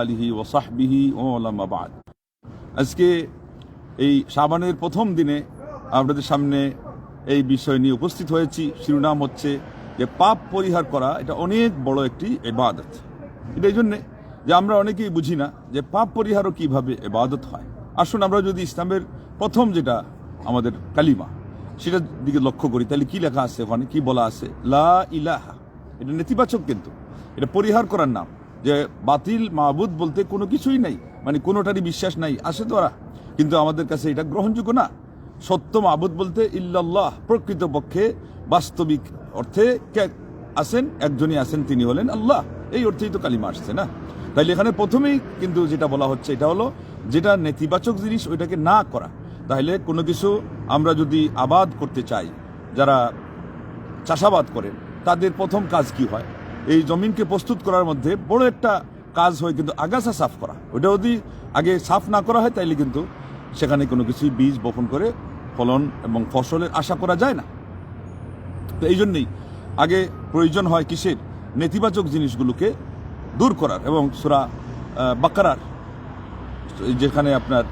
আলিহি আজকে এই সাবানের প্রথম দিনে আপনাদের সামনে এই বিষয় নিয়ে উপস্থিত হয়েছি। শিরোনাম হচ্ছে যে পাপ পরিহার করা এটা অনেক বড় একটি এবাদত এটা এই জন্যে যে আমরা অনেকেই বুঝি না যে পাপ পরিহারও কীভাবে এবাদত হয়। আসুন আমরা যদি ইসলামের প্রথম যেটা আমাদের কালিমা, সেটার দিকে লক্ষ্য করি, তাহলে কি লেখা আছে ওখানে? কি বলা আছে? লা ইলাহা। এটা নেতিবাচক কিন্তু। এটা পরিহার করার নাম। যে বাতিল মাহবুদ বলতে কোনো কিছুই নাই মানে কোনোটারই বিশ্বাস নাই, আসে তোরা কিন্তু আমাদের কাছে এটা গ্রহণযোগ্য না। সত্য মাহবুদ বলতে ইল্লাল্লাহ, প্রকৃতপক্ষে বাস্তবিক অর্থে কে আছেন, একজনই আছেন, তিনি হলেন আল্লাহ। এই অর্থেই তো কালিমা আসছে, না? তাইলে এখানে প্রথমেই কিন্তু যেটা বলা হচ্ছে, এটা হলো যেটা নেতিবাচক জিনিস, ওইটাকে না করা। তাহলে কোনো কিছু আমরা যদি আবাদ করতে চাই, যারা চাষাবাদ করেন তাদের প্রথম কাজ কি হয়? এই জমিনকে প্রস্তুত করার মধ্যে বড় একটা কাজ হয় কিন্তু আগাছা সাফ করা। ওটা যদি আগে সাফ না করা হয় তাইলে কিন্তু সেখানে কোনো কিছুই বীজ বপন করে ফলন এবং ফসলের আশা করা যায় না। তো এই জন্যেই আগে প্রয়োজন হয় কিসের? নেতিবাচক জিনিসগুলোকে দূর করার এবং সুরা আহ, বাকারার যেখানে আপনার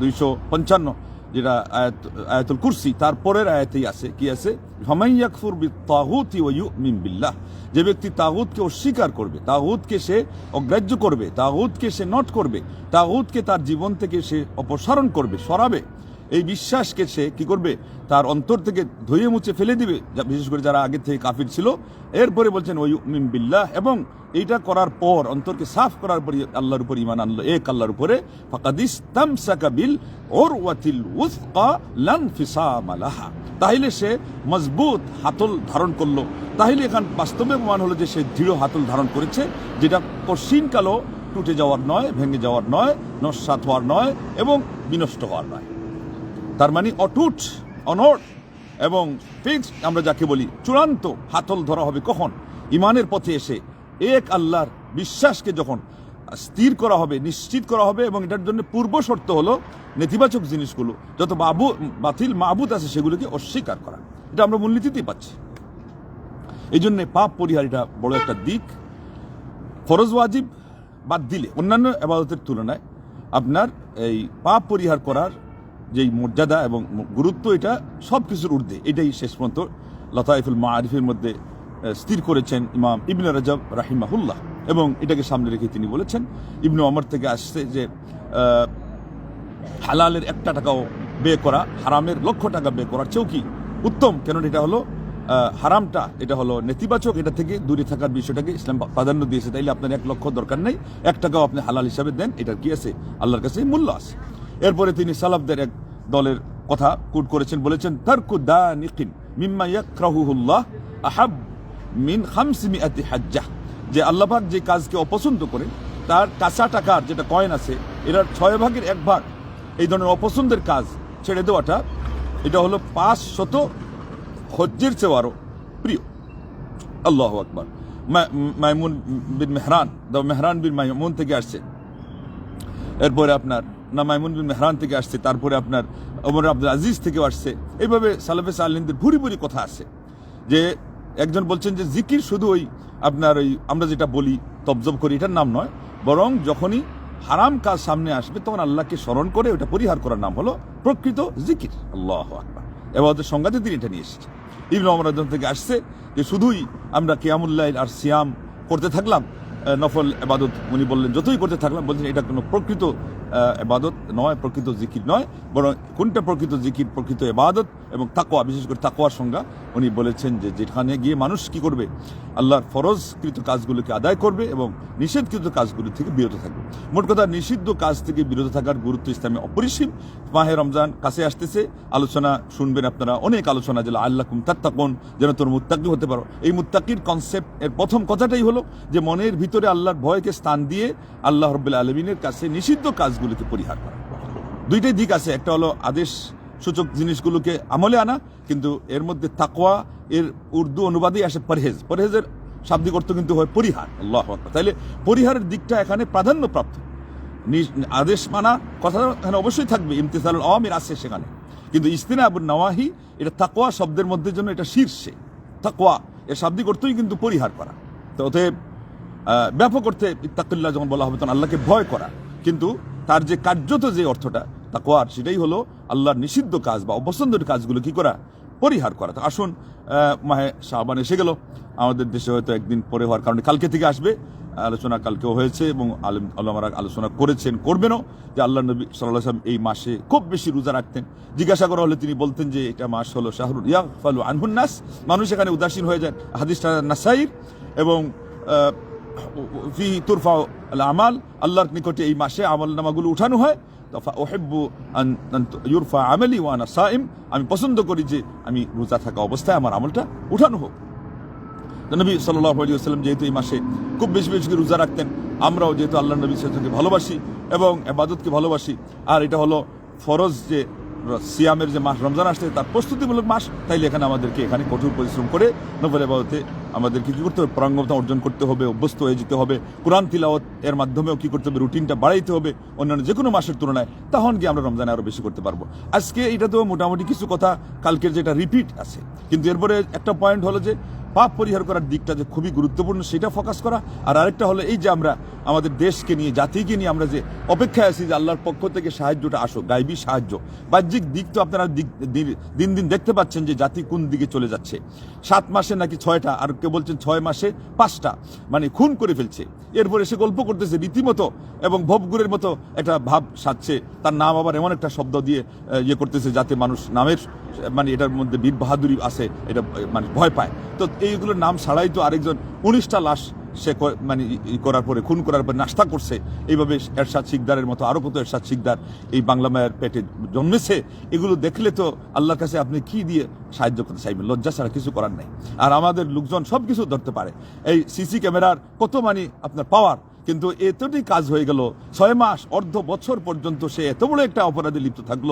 দুইশো পঞ্চান্ন যেটা আয়াত আয়াতুল কুরসি তারপরের আয়াতেই আছে। কি আছে? হমাইয়াকফুর তাহুতি ও ইউমিন বিল্লাহ। যে ব্যক্তি তাগুতকে অস্বীকার করবে, তাগুতকে সে অগ্রাহ্য করবে, তাগুতকে সে নট করবে, তাগুতকে তার জীবন থেকে সে অপসারণ করবে, সরাবে এই বিশ্বাসকে সে কি করবে? তার অন্তর থেকে ধুয়ে মুছে ফেলে দিবে, যা- বিশেষ করে যারা আগে থেকে কাফির ছিল। এরপরে বলছেন ওই মিম বিল্লাহ। এবং এইটা করার পর, অন্তরকে সাফ করার পর আল্লাহর উপর ইমান আনলো। এক আল্লাহর উপরে বিল ওর ওয়াতিল উসকা লান ফিসামা লাহা। তাহলে সে মজবুত হাতল ধারণ করল। তাহলে এখান বাস্তবে প্রমাণ হলো যে সে দৃঢ় হাতল ধারণ করেছে, যেটা কশিনকালও টুটে যাওয়ার নয়, ভেঙে যাওয়ার নয়, নস্বাত হওয়ার নয় এবং বিনষ্ট হওয়ার নয়। তার মানে অটুট অনট এবং ফিক্সড আমরা যাকে বলি, চূড়ান্ত হাতল ধরা হবে কখন? ইমানের পথে এসে এক আল্লাহর বিশ্বাসকে যখন স্থির করা হবে, নিশ্চিত করা হবে এবং এটার জন্য পূর্ব শর্ত হলো নেতিবাচক জিনিসগুলো, যত বাবু, বাতিল মাহবুদ আছে সেগুলোকে অস্বীকার করা। এটা আমরা মূলনীতিতেই পাচ্ছি। এই জন্যে পাপ পরিহার এটা বড় একটা দিক। ফরজ ওয়াজিব বাদ দিলে অন্যান্য আবাদতের তুলনায় আপনার এই পাপ পরিহার করার যেই মর্যাদা এবং গুরুত্ব, এটা সব কিছুর ঊর্ধ্বে। এটাই শেষ পর্যন্ত লতাইফুল মা আরিফের মধ্যে স্থির করেছেন ইমাম ইবনে রাজাব রাহিমাহুল্লাহ। এবং এটাকে সামনে রেখে তিনি বলেছেন, ইবনু অমর থেকে আসছে যে হালালের একটা টাকাও বে করা, হারামের লক্ষ টাকা বে করার চেয়েও কি উত্তম? কেন এটা হলো হারামটা, এটা হলো নেতিবাচক, এটা থেকে দূরে থাকার বিষয়টাকে ইসলাম প্রাধান্য দিয়েছে। তাইলে আপনার এক লক্ষ দরকার নেই, এক টাকাও আপনি হালাল হিসাবে দেন, এটার কি আছে? আল্লাহর কাছে মূল্য আছে। এরপরে তিনি সালাফদের এক দলের কথা কুট করেছেন, বলেছেন, তারকু দা নিকিন মিম্মা ইয়াকরাহুল্লাহ আহাব মিন খামসিমিয়াতি হাজ্জাহ। যে আল্লাহবাক যে কাজকে অপছন্দ করে, তার কাঁচা টাকার যেটা কয়েন আছে এটার ছয় ভাগের এক ভাগ। এই ধরনের অপছন্দের কাজ ছেড়ে দেওয়াটা, এটা হলো পাঁচ শত হজ্জের চেয়েও আরও প্রিয়। আল্লাহ আকবর। মাইমুন বিন মেহরান, দা, মেহরান বিন মাইমুন থেকে আসছে। এরপরে আপনার না মাইমুন বিন মেহরান থেকে আসছে, তারপরে আপনার ওমর আব্দুল আজিজ থেকেও আসছে। এইভাবে সালাফে সাল্লিনদের ভুরি ভুরি কথা আছে। যে একজন বলছেন যে জিকির শুধু ওই আপনার ওই আমরা যেটা বলি, তবজব করি, এটার নাম নয়। বরং যখনই হারাম কাজ সামনে আসবে, তখন আল্লাহকে স্মরণ করে ওটা পরিহার করার নাম হলো প্রকৃত জিকির। আল্লাহ আকবার। এবাদতের সংজ্ঞাতে তিনি এটা নিয়ে এসেছে ইবন অমর থেকে আসছে যে শুধুই আমরা কিয়ামুল্লাহ আর সিয়াম করতে থাকলাম নফল এবাদত উনি বললেন, যতই করতে থাকলাম, বলছেন এটা কোনো প্রকৃত এবাদত নয়, প্রকৃত জিকির নয়, বরং কোনটা প্রকৃত জিকির, প্রকৃত এবাদত এবং তাকোয়া বিশেষ করে তাকোয়ার সংজ্ঞা, উনি বলেছেন যে যেখানে গিয়ে মানুষ কি করবে? আল্লাহর ফরজকৃত কাজগুলোকে আদায় করবে এবং নিষেধকৃত কাজগুলো থেকে বিরত থাকবে। মোট কথা, নিষিদ্ধ কাজ থেকে বিরত থাকার গুরুত্ব ইসলামে অপরিসীম। মাহে রমজান কাছে আসতেছে, আলোচনা শুনবেন আপনারা, অনেক আলোচনা যে আল্লাহ কুম তাত্তাকুন, যেন তোর মুত্তাকি হতে পারো। এই মুত্তাকির কনসেপ্ট এর প্রথম কথাটাই হলো যে মনের ভিতরে আল্লাহর ভয়কে স্থান দিয়ে আল্লাহ রব্বুল আলমিনের কাছে নিষিদ্ধ কাজগুলোকে পরিহার করা। দুইটাই দিক আছে। একটা হলো আদেশ সূচক জিনিসগুলোকে আমলে আনা, কিন্তু এর মধ্যে তাকওয়া, এর উর্দু অনুবাদেই আসে পরহেজ। পরহেজের শাব্দিক অর্থ কিন্তু হয় পরিহার। আল্লাহ। তাইলে পরিহারের দিকটা এখানে প্রাধান্যপ্রাপ্ত। নি- আদেশ মানা কথা এখানে অবশ্যই থাকবে। ইমতিসাল আওয়ামের আছে সেখানে। কিন্তু ইস্তিনা আবুল নওয়াহি, এটা তাকওয়া শব্দের মধ্যে জন্য এটা শীর্ষে। তাকওয়া, এর শাব্দিক অর্থই কিন্তু পরিহার করা। তো অতএব ব্যাপক অর্থে ইত্তাকুল্লাহ যখন বলা হবে, তখন আল্লাহকে ভয় করা। কিন্তু তার যে কার্যত যে অর্থটা তাকওয়ার সেটাই হলো আল্লাহর নিষিদ্ধ কাজ বা অপছন্দের কাজগুলো কি করা, পরিহার করা। তো আসুন মাহে শাহবান এসে গেল। আমাদের দেশে হয়তো একদিন পরে হওয়ার কারণে কালকে থেকে আসবে। আলোচনা কালকেও হয়েছে এবং আলম, আলমারা আলোচনা করেছেন, করবেনও যে আল্লাহ নবী সাল্লাহ সাল্লাম এই মাসে খুব বেশি রোজা রাখতেন। জিজ্ঞাসা করা হলে তিনি বলতেন যে, এটা মাস হলো শাহরুল ইয়া ফালু আনহুন্নাস মানুষ এখানে উদাসীন হয়ে যায়। হাদিসটা নাসাইর এবং ফি তুরফা আল আমাল আল্লাহর নিকটে এই মাসে আমল নামাগুলো উঠানো হয়। তফা ওহেব্বু ইউরফা আমলি ওয়ানা সাইম, আমি পছন্দ করি যে আমি রোজা থাকা অবস্থায় আমার আমলটা উঠানো হোক। নবী সাল্লাহ আলিয়াল্লাম যেহেতু এই মাসে খুব বেশি বেশি রোজা রাখতেন, আমরাও যেহেতু আল্লাহ নবী সাল্লামকে ভালোবাসি এবং আবাদতকে ভালোবাসি, আর এটা হলো ফরজ যে সিয়ামের যে মাস, রমজান আসছে, তার প্রস্তুতিমূলক মাস, তাইলে এখানে আমাদেরকে এখানে কঠোর পরিশ্রম করে নবল আবাদতে আমাদেরকে কী করতে হবে? প্রাঙ্গমতা অর্জন করতে হবে, অভ্যস্ত হয়ে যেতে হবে। কোরআন তিলাওয়াত, এর মাধ্যমেও কী করতে হবে? রুটিনটা বাড়াইতে হবে অন্যান্য যে কোনো মাসের তুলনায়। তখন গিয়ে আমরা রমজানে আরও বেশি করতে পারব? আজকে এটা তো মোটামুটি কিছু কথা, কালকের যেটা রিপিট আছে। কিন্তু এরপরে একটা পয়েন্ট হলো যে পাপ পরিহার করার দিকটা যে খুবই গুরুত্বপূর্ণ, সেটা ফোকাস করা। আর আরেকটা হলো এই যে আমরা আমাদের দেশকে নিয়ে, জাতিকে নিয়ে আমরা যে অপেক্ষায় আছি যে আল্লাহর পক্ষ থেকে সাহায্যটা আসো গাইবী সাহায্য। বাহ্যিক দিক তো আপনারা দিন- দিন দেখতে পাচ্ছেন যে জাতি কোন দিকে চলে যাচ্ছে। সাত মাসে নাকি ছয়টা, আর কেউ বলছেন ছয় মাসে পাঁচটা মানে খুন করে ফেলছে। এরপরে সে গল্প করতেছে রীতিমতো এবং ভবগুরের মতো একটা ভাব সাজছে। তার নাম আবার এমন একটা শব্দ দিয়ে ইয়ে করতেছে যাতে মানুষ নামের মানে এটার মধ্যে বীর বাহাদুরি আছে, এটা মানে ভয় পায়। তো এইগুলোর নাম ছাড়াই তো আরেকজন উনিশটা লাশ সে মানে করার পরে, খুন করার পরে নাস্তা করছে। এইভাবে এরশাদ শিকদারের মতো আরও কত এরশাদ শিকদার এই বাংলা মায়ের পেটে জন্মেছে, এগুলো দেখলে তো আল্লাহর কাছে আপনি কি দিয়ে সাহায্য করতে চাইবেন? লজ্জা ছাড়া কিছু করার নাই। আর আমাদের লোকজন সব কিছু ধরতে পারে। এই সিসি ক্যামেরার কত মানে আপনার পাওয়ার কিন্তু এতটি কাজ হয়ে গেল। ছয় মাস, অর্ধ বছর পর্যন্ত সে এত বড় একটা অপরাধে লিপ্ত থাকল।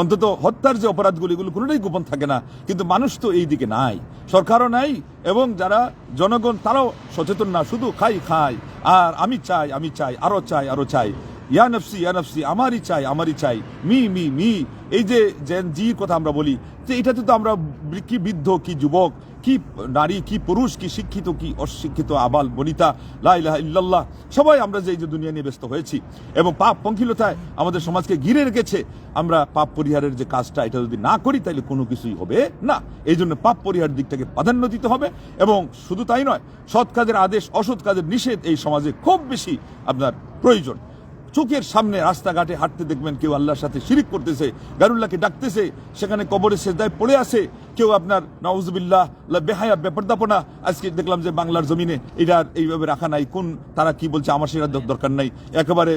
অন্তত হত্যার যে অপরাধগুলি, এগুলো কোনোটাই গোপন থাকে না। কিন্তু মানুষ তো এই দিকে নাই। সরকারও নাই এবং যারা জনগণ, তারাও সচেতন না, শুধু খাই খাই। আর আমি চাই আমি চাই, আরও চাই আরও চাই। ইয়া নফসি আমারই চাই আমারই চাই। মি মি মি। এই যে জেন জির কথা আমরা বলি যে এটাতে তো আমরা কি বৃদ্ধ, কি যুবক কি নারী, কি পুরুষ, কি শিক্ষিত, কি অশিক্ষিত, আবাল, বনিতা, লা ইলাহা ইল্লাল্লাহ, সবাই আমরা যে এই যে দুনিয়া নিয়ে ব্যস্ত হয়েছি এবং পাপ পঙ্কিলতায় আমাদের সমাজকে ঘিরে রেখেছে, আমরা পাপ পরিহারের যে কাজটা এটা যদি না করি তাহলে কোনো কিছুই হবে না। এই জন্য পাপ পরিহার দিকটাকে প্রাধান্য দিতে হবে এবং শুধু তাই নয়, সৎ কাজের আদেশ, অসৎ কাজের নিষেধ এই সমাজে খুব বেশি আপনার প্রয়োজন। চোখের সামনে রাস্তাঘাটে হাঁটতে দেখবেন কেউ আল্লাহর সাথে শিরিক করতেছে, গারুল্লাহকে ডাকতেছে, সেখানে কবরে সেদায় পড়ে আছে, কেউ আপনার নওয়াজবিল্লাহ বেহায়া, বেপরদাপনা, আজকে দেখলাম যে বাংলার জমিনে এটা এইভাবে রাখা নাই, কোন, তারা কি বলছে, আমার সেটা দরকার নাই। একেবারে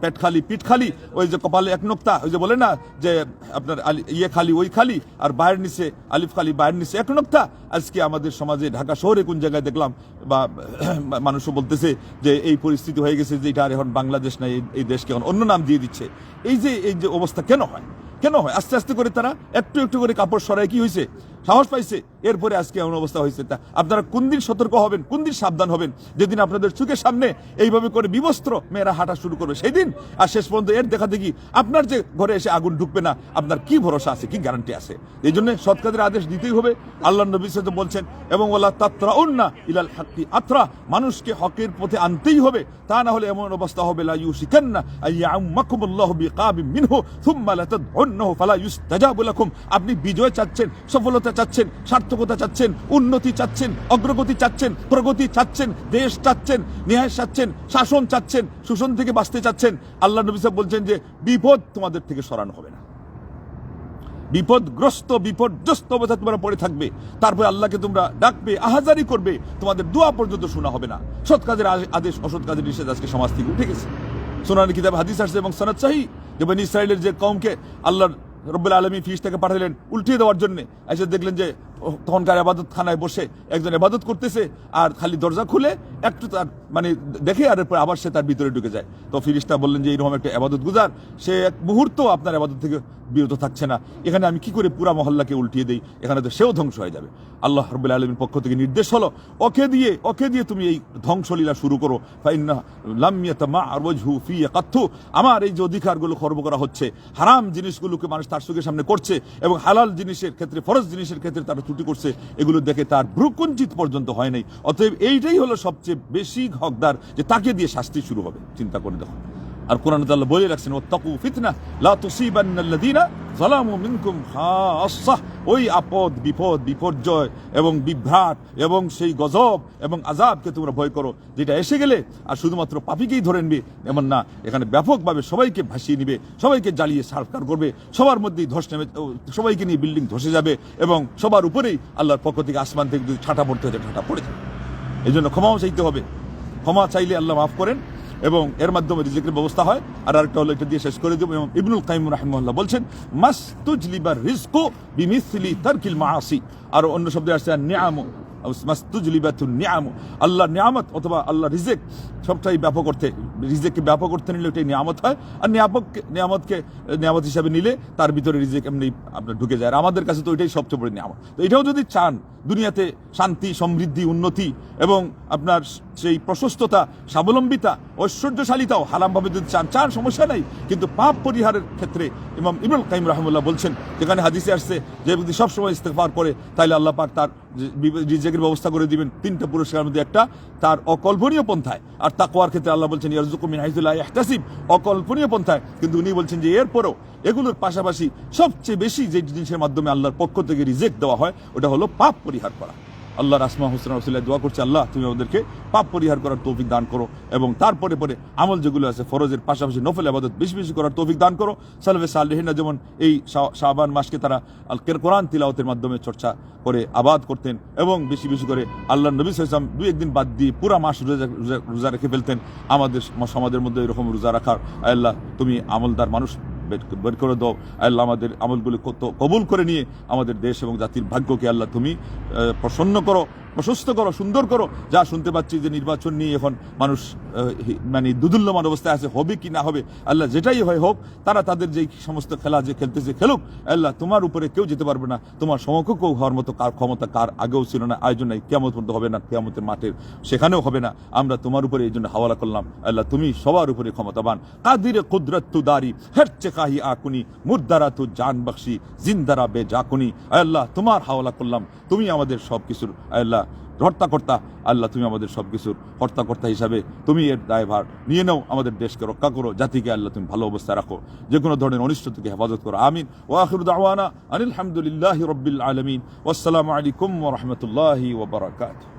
পেট খালি, পিঠ খালি, ওই যে কপালে এক নোক্তা, ওই যে বলে না যে আপনার ইয়ে খালি, ওই খালি, আর বাইরের নিচে, আলিফ খালি বাইরের নিচে এক নোক্তা। আজকে আমাদের সমাজে ঢাকা শহরে কোন জায়গায় দেখলাম, বা মানুষও বলতেছে যে এই পরিস্থিতি হয়ে গেছে যে এটা আর এখন বাংলাদেশ না, এই- দেশকে এখন অন্য নাম দিয়ে দিচ্ছে। এই যে এই যে অবস্থা কেন হয়? কেন হয়? আস্তে আস্তে করে তারা একটু একটু করে কাপড় সরাই কি হয়েছে? সাহস পাইছে, এরপরে আজকে এমন অবস্থা হয়েছে তা। আপনারা কোন দিন সতর্ক হবেন, কোন দিন সাবধান হবেন? যেদিন আপনাদের চোখের সামনে এইভাবে করে বিবস্ত্র মেয়েরা হাঁটা শুরু করবে সেই দিন আর শেষ পর্যন্ত এর দেখা দেখি আপনার যে ঘরে এসে আগুন ঢুকবে না, আপনার কি ভরসা আছে, কি গ্যারান্টি আছে? এই জন্য সৎ কাজের আদেশ দিতেই হবে। আল্লাহ নবী সাথে বলছেন, এবং ওলা তাত্রা না ইলাল হাক্কি আত্রা। মানুষকে হকের পথে আনতেই হবে, তা না হলে এমন অবস্থা হবে, লা ইউশিকান্না আইয়াউম্মাকুমুল্লাহু বিকাবিম মিনহু থুম্মা লাতাদউন্নাহু ফালা ইউস্তাজাবু লাকুম। আপনি বিজয় চাচ্ছেন, সফলতা চাচ্ছেন, সার্থকতা চাচ্ছেন, উন্নতি চাচ্ছেন, অগ্রগতি চাচ্ছেন, প্রগতি চাচ্ছেন, দেশ চাচ্ছেন, ন্যায় চাচ্ছেন, শাসন চাচ্ছেন, শোষণ থেকে বাঁচতে চাচ্ছেন। আল্লাহ নবী সাহেব বলছেন যে, বিপদ তোমাদের থেকে সরানো হবে না। বিপদগ্রস্ত, বিপর্যস্ত অবস্থায় তোমরা পড়ে থাকবে। তারপরে আল্লাহকে তোমরা ডাকবে, আহাজারি করবে। তোমাদের দোয়া পর্যন্ত শোনা হবে না। সৎ কাজের আদেশ অসৎ কাজের নিষেধ আজকে সমাজ থেকে উঠে গেছে। সোনানি কিতাব, হাদিস আসছে এবং সনাদ চাহি যে ইসরায়েলের যে কমকে আল্লাহর রব্বুল আলমী ফিস থেকে পাঠালেন উল্টিয়ে দেওয়ার জন্য। এসে দেখলেন যে তখনকার আবাদত খানায় বসে একজন আবাদত করতেছে আর খালি দরজা খুলে একটু তার মানে দেখে আর এরপর আবার সে তার ভিতরে ঢুকে যায়। তো ফিরিস্তা বললেন যে, এইরকম একটা আবাদত গুজার। সে এক মুহূর্ত আপনার আবাদত থেকে বিরত থাকছে না। এখানে আমি কি করে পুরা মহল্লাকে উল্টিয়ে দেই? এখানে তো সেও ধ্বংস হয়ে যাবে। আল্লাহ রব্বুল আলমীর পক্ষ থেকে নির্দেশ হলো, ওকে দিয়ে ওকে দিয়ে তুমি এই ধ্বংসলীলা শুরু করো। আমার এই যে অধিকারগুলো খর্ব করা হচ্ছে, হারাম জিনিসগুলোকে মানুষ তার চোখের সামনে করছে এবং হালাল জিনিসের ক্ষেত্রে, ফরজ জিনিসের ক্ষেত্রে তারা ত্রুটি করছে, এগুলো দেখে তার ভ্রুকুঞ্চিত পর্যন্ত হয় নাই। অতএব এইটাই হলো সবচেয়ে বেশি হকদার যে তাকে দিয়ে শাস্তি শুরু হবে। চিন্তা করে দেখো। আর কোরআন তাআলা বলে রাখছেন ওয়াত্তাকু ফিতনা লা তুসিবান্নাল্লাযীনা যালামু মিনকুম খাসাহ ওই আপদ বিপদ বিপর্যয় এবং বিভ্রাট এবং সেই গজব এবং আযাবকে তোমরা ভয় করো যেটা এসে গেলে আর শুধুমাত্র পাপীকেই ধরে নিবে এমন না। এখানে ব্যাপকভাবে সবাইকে ভাসিয়ে নিবে সবাইকে জ্বালিয়ে সারকার করবে সবার মধ্যেই ধস নেমে ও, সবাইকে নিয়ে বিল্ডিং ধসে যাবে এবং সবার উপরেই আল্লাহর পক্ষ থেকে আসমান থেকে যদি ছাটা পড়তে হচ্ছে ছাটা পড়ে যাবে। এই জন্য ক্ষমাও চাইতে হবে। ক্ষমা চাইলে আল্লাহ মাফ করেন। এবং এর মাধ্যমে রিজিকের ব্যবস্থা হয়। আর আরেকটা হলো এটা দিয়ে শেষ করে দেবো। এবং ইবনুল কাইম রাহিমুল্লাহ বলছেন মাস্তুজলিবার রিস্কো বিমিসলি তারকিল মাসি আর অন্য শব্দে আসছে নিয়ামু আল্লাহ নিয়ামত অথবা আল্লাহ রিজেক সবটাই ব্যাপক অর্থে, রিজেককে ব্যাপক অর্থে নিলে ওটাই নিয়ামত হয়। আর নিয়ামককে নিয়ামতকে, নিয়ামত হিসাবে নিলে তার ভিতরে রিজেক এমনি আপনার ঢুকে যায়। আর আমাদের কাছে তো ওইটাই সবচেয়ে বড় নিয়ামত। তো এটাও যদি চান, দুনিয়াতে শান্তি, সমৃদ্ধি, উন্নতি এবং আপনার সেই প্রশস্ততা, স্বাবলম্বিতা, ঐশ্বর্যশালিতাও হারামভাবে যদি চান চান সমস্যা নাই। কিন্তু পাপ পরিহারের ক্ষেত্রে ইমাম ইবনুল কাইম রাহমুল্লাহ বলছেন, যেখানে হাদিসে আসছে যে ব্যক্তি সবসময় ইস্তেফার করে, তাইলে আল্লাহ পাক তার রিজেকের ব্যবস্থা করে দিবেন, তিনটা পুরস্কারের মধ্যে একটা, তার অকল্পনীয় পন্থায়। আর তাকওয়ার ক্ষেত্রে আল্লাহ বলছেন ইয়ারজুকুমিন হাইজুল্লাহ অকল্পনীয় পন্থায়। কিন্তু উনি বলছেন যে, এরপরও এগুলোর পাশাপাশি সবচেয়ে বেশি যে জিনিসের মাধ্যমে আল্লাহর পক্ষ থেকে রিজেক্ট দেওয়া হয়, ওটা হলো পাপ পরিহার করা। আল্লাহর আসমা হোসেন রসুল্লাহ দোয়া করছে, আল্লাহ তুমি আমাদেরকে পাপ পরিহার করার তৌফিক দান করো এবং তারপরে পরে আমল যেগুলো আছে, ফরজের পাশাপাশি নফল আবাদত বেশি বেশি করার তৌফিক দান করো। সালভে সালহিনা যেমন এই শা- শাবান মাসকে তারা আল, কের, কোরআন তিলাওতের মাধ্যমে চর্চা করে আবাদ করতেন এবং বেশি বেশি করে আল্লাহ নবী সাইসলাম দু একদিন বাদ দিয়ে পুরা মাস রোজা- রোজা রেখে ফেলতেন। আমাদের সমাজের মধ্যে এরকম রোজা রাখার, আল্লাহ তুমি আমলদার মানুষ বের- করে দাও। আল্লাহ আমাদের আমলগুলি কত কবুল করে নিয়ে আমাদের দেশ এবং জাতির ভাগ্যকে আল্লাহ তুমি প্রসন্ন করো। প্রশস্ত করো, সুন্দর করো। যা শুনতে পাচ্ছি যে নির্বাচন নিয়ে এখন মানুষ মানে দুদুল্যমান অবস্থায় আছে, হবে কি না হবে, আল্লাহ যেটাই হয় হোক, তারা তাদের যেই সমস্ত খেলা যে খেলতেছে খেলুক, আল্লাহ তোমার উপরে কেউ যেতে পারবে না। তোমার সমকক্ষ হওয়ার মতো কার ক্ষমতা কার আগেও ছিল না, আয়োজন নাই কেমন পর্যন্ত হবে না কেমতের মাঠের সেখানেও হবে না। আমরা তোমার উপরে এই জন্য হাওয়ালা করলাম। আল্লাহ তুমি সবার উপরে ক্ষমতাবান। কাদিরে কুদরত তু দারি, হেরচে কাহি আকুনি মুর্দারা তু জান বাক্সি জিন্দারা বে জাকুনি। আল্লাহ তোমার হাওয়ালা করলাম। তুমি আমাদের সব কিছুর আল্লাহ হর্তাকর্তা, আল্লাহ তুমি আমাদের সব কিছুর হর্তাকর্তা হিসাবে তুমি এর দায়ভার নিয়ে নাও, আমাদের দেশকে রক্ষা করো, জাতিকে আল্লাহ তুমি ভালো অবস্থায় রাখো। যে কোনো ধরনের অনিষ্ট থেকে হেফাজত করো। আমিন। ওয়াখির দাওয়ানা আনিল হামদুলিল্লাহ রব্বিল আলমিন। ওসালামু আলাইকুম রহমতুল্লাহ ওবরাকাতু